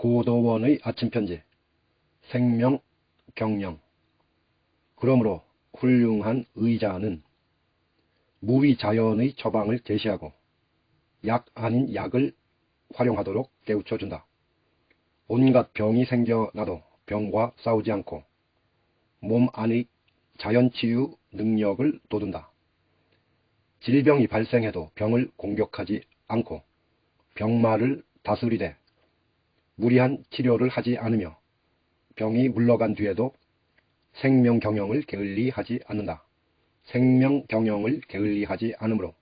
고도원의 아침 편지 생명 경영 그러므로 훌륭한 의자는 무위 자연의 처방을 제시하고 약 아닌 약을 활용하도록 깨우쳐 준다. 온갖 병이 생겨나도 병과 싸우지 않고 몸 안의 자연 치유 능력을 돋운다. 질병이 발생해도 병을 공격하지 않고 병마를 다스리되 무리한 치료를 하지 않으며 병이 물러간 뒤에도 생명 경영을 게을리 하지 않는다. 생명 경영을 게을리 하지 않으므로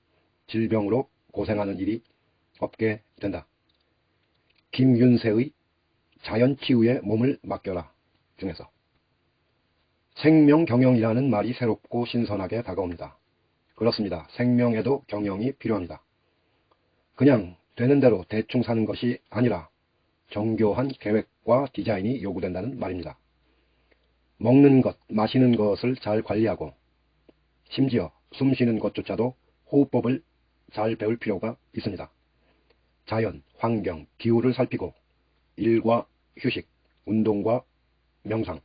질병으로 고생하는 일이 없게 된다. 김윤세의 자연 치유에 몸을 맡겨라 중에서 생명 경영이라는 말이 새롭고 신선하게 다가옵니다. 그렇습니다. 생명에도 경영이 필요합니다. 그냥 되는 대로 대충 사는 것이 아니라 정교한 계획과 디자인이 요구된다는 말입니다. 먹는 것, 마시는 것을 잘 관리하고 심지어 숨 쉬는 것조차도 호흡법을 잘 배울 필요가 있습니다. 자연, 환경, 기후를 살피고 일과 휴식, 운동과 명상,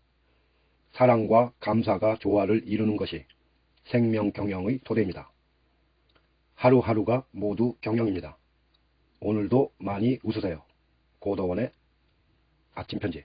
사랑과 감사가 조화를 이루는 것이 생명 경영의 토대입니다. 하루하루가 모두 경영입니다. 오늘도 많이 웃으세요. 고도원의 아침 편지